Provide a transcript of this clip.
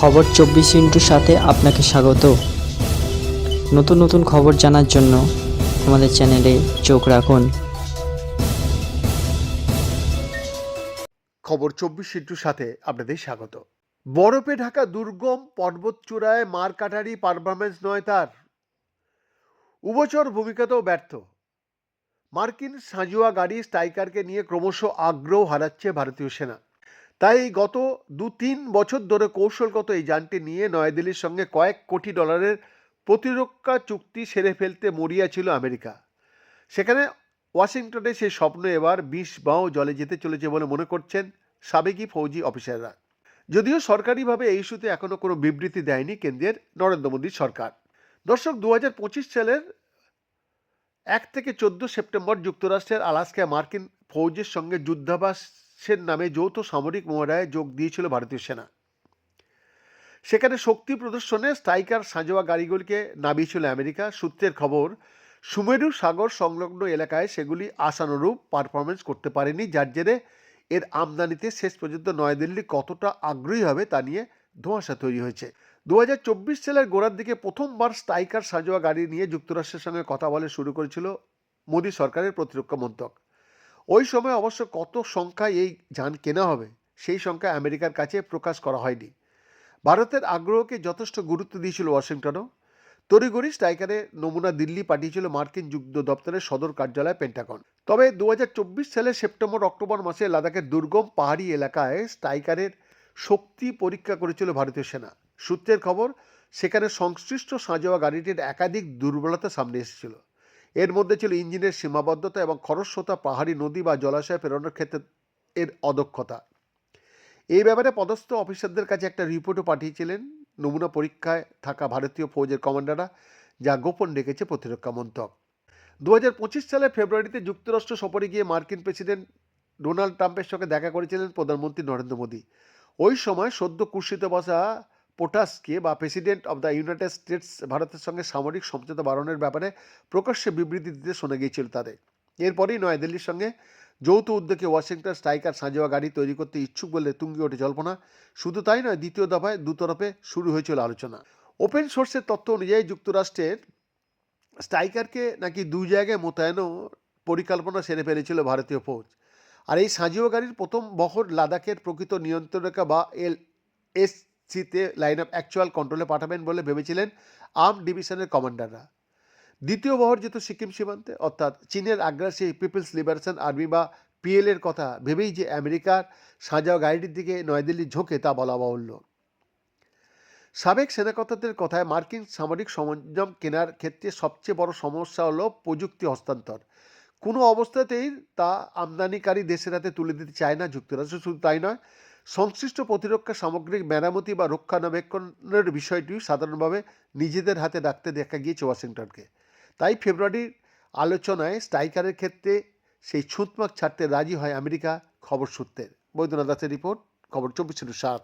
খবর চব্বিশ ইন্টুর সাথে আপনাকে স্বাগত। নতুন নতুন খবর জানার জন্য আমাদের চ্যানেলে চোখ রাখুন। খবর চব্বিশ ইন্টুর সাথে আপনাদের স্বাগত। বরফে ঢাকা দুর্গম পর্বতচূড়ায় মার কাটারি পারফরমেন্স নয় তার। উভচর ভূমিকাতেও ব্যর্থ। মার্কিন সাঁজোয়া গাড়ি স্ট্রাইকারকে নিয়ে ক্রমশ আগ্রহ হারাচ্ছে ভারতীয় সেনা। তাই গত দু তিন বছর ধরে কৌশলগত এই যানটি নিয়ে নয়াদিল্লির সঙ্গে কয়েক কোটি ডলারের প্রতিরক্ষা চুক্তি সেরে ফেলতে মরিয়া ছিল আমেরিকা। সেখানে ওয়াশিংটনে সেই স্বপ্ন এবার বিষ বাঁও জলে যেতে চলেছে বলে মনে করছেন সাবেকি ফৌজি অফিসাররা। যদিও সরকারিভাবে এই ইস্যুতে এখনও কোনো বিবৃতি দেয়নি কেন্দ্রের নরেন্দ্র মোদী সরকার। দর্শক দু হাজার পঁচিশ সালের এক থেকে চোদ্দ সেপ্টেম্বর যুক্তরাষ্ট্রের আলাস্কায় মার্কিন ফৌজের সঙ্গে যুদ্ধাভ্যাসের নামে যৌথ সামরিক মহড়ায় যোগ দিয়েছিল ভারতীয় সেনা। সেখানে শক্তি প্রদর্শনে স্ট্রাইকার সাঁজোয়া গাড়িগুলিকে নামিয়েছিল আমেরিকা। সূত্রের খবর, সুমেরু সাগর সংলগ্ন এলাকায় সেগুলি আশানুরূপ পারফরমেন্স করতে পারেনি, যার জেরে এর আমদানিতে শেষ পর্যন্ত নয়াদিল্লি কতটা আগ্রহী হবে তা নিয়ে ধোঁয়াশা তৈরি হয়েছে। দু হাজার চব্বিশ সালের গোড়ার দিকে প্রথমবার স্ট্রাইকার সাজোয়া গাড়ি নিয়ে যুক্তরাষ্ট্রের সঙ্গে কথা বলে শুরু করেছিল মোদী সরকারের প্রতিরক্ষা মন্ত্রক। ওই সময় অবশ্য কত সংখ্যায় এই যান কেনা হবে, সেই সংখ্যা আমেরিকার কাছে প্রকাশ করা হয়নি। ভারতের আগ্রহকে যথেষ্ট গুরুত্ব দিয়েছিল ওয়াশিংটনও। তড়িঘড়ি স্ট্রাইকারের নমুনা দিল্লি পাঠিয়েছিল মার্কিন যুদ্ধ দপ্তরের সদর কার্যালয় পেন্টাগন। তবে দু হাজার চব্বিশ সালের সেপ্টেম্বর, অক্টোবর মাসে লাদাখের দুর্গম পাহাড়ি এলাকায় স্ট্রাইকারের শক্তি পরীক্ষা করেছিল ভারতীয় সেনা। সূত্রের খবর, সেখানে সংশ্লিষ্ট সাঁজোয়া গাড়িটির একাধিক দুর্বলতা সামনে এসেছিল। এর মধ্যে ছিল ইঞ্জিনের সীমাবদ্ধতা এবং খরস্রোতা, পাহাড়ি নদী বা জলাশয়ে ফেরানোর ক্ষেত্রে এর অদক্ষতা। এই ব্যাপারে পদস্থ অফিসারদের কাছে একটা রিপোর্টও পাঠিয়েছিলেন। নমুনা পরীক্ষায় থাকা ভারতীয় ফৌজের কমান্ডাররা যা গোপন রেখেছে প্রতিরক্ষা মন্ত্রক। দু হাজার পঁচিশ সালের ফেব্রুয়ারিতে যুক্তরাষ্ট্র সফরে গিয়ে মার্কিন প্রেসিডেন্ট ডোনাল্ড ট্রাম্পের সঙ্গে দেখা করেছিলেন প্রধানমন্ত্রী নরেন্দ্র মোদী। ওই সময় সদ্য কুর্সিতে বসা পোটাসকে বা President of the United States ভারতের সঙ্গে সামরিক সমঝোতা বাড়ানোর ব্যাপারে প্রকাশ্যে বিবৃতি দিতে শোনা গিয়েছিল তাদের। এরপরেই নয়াদিল্লির সঙ্গে যৌথ উদ্যোগে ওয়াশিংটন স্ট্রাইকার সাঁজোয়া গাড়ি তৈরি করতে ইচ্ছুক বলে তুঙ্গি ওঠে জল্পনা। শুধু তাই নয়, দ্বিতীয় দফায় দুতরফে শুরু হয়েছিল আলোচনা। ওপেন সোর্সের তথ্য অনুযায়ী যুক্তরাষ্ট্রের স্ট্রাইকারকে নাকি দুই জায়গায় মোতায়েনও পরিকল্পনা সেরে ফেলেছিল ভারতীয় ফৌজ। আর এই সাঁজীয় গাড়ির প্রথম বহর লাদাখের প্রকৃত নিয়ন্ত্রণ রেখা বা এল এস সিতে লাইন অফ অ্যাকচুয়াল কন্ট্রোলে পাঠাবেন বলে ভেবেছিলেন আর্ম ডিভিশনের কমান্ডাররা। দ্বিতীয় বহর যেহেতু সিকিম সীমান্তে, অর্থাৎ চীনের আগ্রাসী পিপলস লিবারেশন আর্মি বা পিএল এর কথা ভেবেই যে আমেরিকার সাঁজাও গাড়িটির দিকে নয়াদিল্লি ঝোঁকে তা বলা বাহুল্য। সাবেক সেনাকর্তাদের কথায় মার্কিন সামরিক সরঞ্জাম কেনার ক্ষেত্রে সবচেয়ে বড় সমস্যা হলো প্রযুক্তি হস্তান্তর। কোনো অবস্থাতেই তা আমদানিকারী দেশের হাতে তুলে দিতে চায় না যুক্তরাষ্ট্র, শুধু তাই নয় সংশ্লিষ্ট প্রতিরক্ষা সামগ্রিক মেরামতি বা রক্ষণাবেক্ষণের বিষয়টি সাধারণভাবে নিজেদের হাতে রাখতে দেখা গিয়েছে ওয়াশিংটনকে। তাই ফেব্রুয়ারির আলোচনায় স্ট্রাইকারের ক্ষেত্রে সেই ছুঁতমাক ছাড়তে রাজি হয় আমেরিকা খবর সূত্রের বৈদ্যনাথ দাসের রিপোর্ট, খবর চব্বিশ সাত।